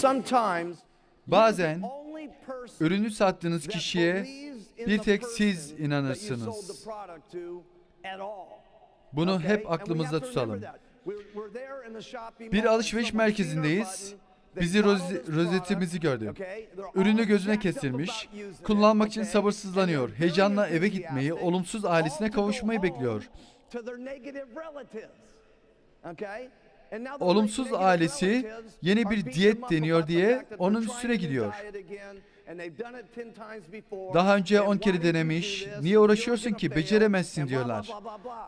sometimes Bazen ürünü sattığınız kişiye bir tek siz inanırsınız. Bunu hep aklımızda tutalım. Bir alışveriş merkezindeyiz. Bizi this rozetimizi gördü. Ürünü gözüne kestirmiş, kullanmak için sabırsızlanıyor, heyecanla eve gitmeyi, olumsuz ailesine kavuşmayı bekliyor. Olumsuz ailesi yeni bir diyet deniyor diye onun üstüne gidiyor. diet again, and they've done it 10 times before, Daha önce and 10 why kere denemiş, niye uğraşıyorsun ki, beceremezsin diyorlar.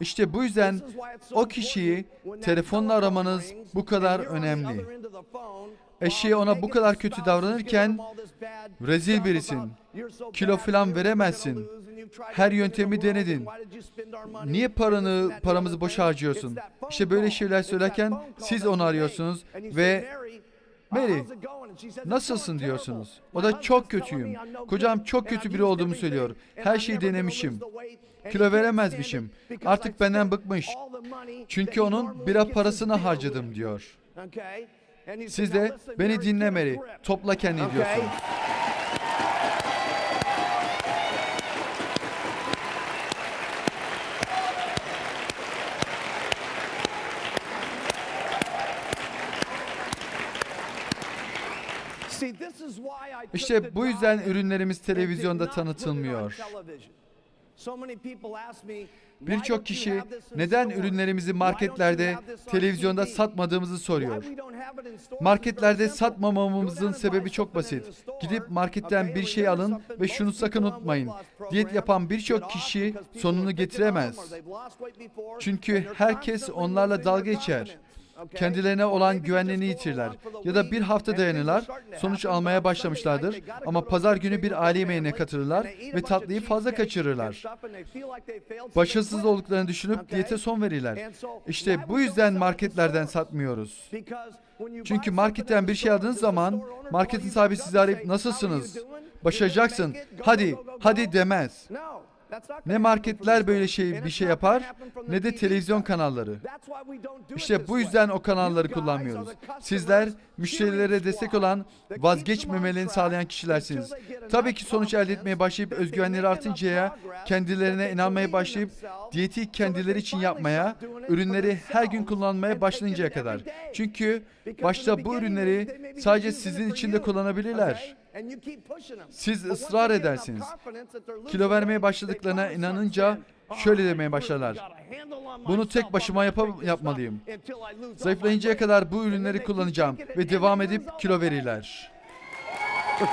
İşte bu yüzden o kişiyi telefonla aramanız bu kadar önemli. Eşi ona bu kadar kötü davranırken rezil birisin. Kilo falan veremezsin. Her yöntemi denedin. Niye paranı paramızı thing? harcıyorsun? İşte böyle şeyler söylerken siz onu arıyorsunuz ve "Mary, Nasılsın diyorsunuz. O da çok kötüyüm. Kocam çok kötü biri olduğumu söylüyor. Her şeyi denemişim. Kilo veremezmişim. Artık benden bıkmış. Çünkü onun bira parasını harcadım diyor. Siz said, "Now de beni dinle Mary. grip." Topla kendini Okay? İşte bu yüzden ürünlerimiz televizyonda tanıtılmıyor. television. So many people ask me, "Why Birçok kişi neden ürünlerimizi marketlerde, televizyonda satmadığımızı soruyor. Marketlerde satmamamızın sebebi çok basit. Gidip marketten bir şey alın ve şunu sakın unutmayın. Diyet yapan birçok kişi sonunu getiremez. Çünkü herkes onlarla dalga geçer. Kendilerine olan güvenliğini the Ya da bir hafta dayanırlar, sonuç almaya başlamışlardır ama pazar günü bir aile yemeğine katılırlar ve tatlıyı fazla kaçırırlar. Başarısız olduklarını düşünüp diyete son verirler. İşte bu yüzden marketlerden satmıyoruz. Çünkü marketten bir şey aldığınız zaman marketin sahibi sizi arayıp say, "How are you nasılsınız? Başaracaksın. Hadi, hadi go?" demez. Ne marketler böyle şey bir şey yapar ne de televizyon kanalları. İşte bu yüzden o kanalları kullanmıyoruz. Sizler müşterilere destek olan vazgeçmemelerini sağlayan kişilersiniz. Tabii ki sonuç elde etmeye başlayıp özgüvenleri artıncaya kendilerine inanmaya başlayıp diyeti kendileri için yapmaya, ürünleri her gün kullanmaya başlayıncaya kadar. Çünkü başta bu ürünleri sadece sizin için de kullanabilirler. Siz ısrar edersiniz. Kilo vermeye başladıklarına inanınca "Oh, şöyle demeye başlarlar. Bunu tek başıma this yapmalıyım. Zayıflayıncaya weight." kadar bu ürünleri kullanacağım ve devam edip kilo verirler.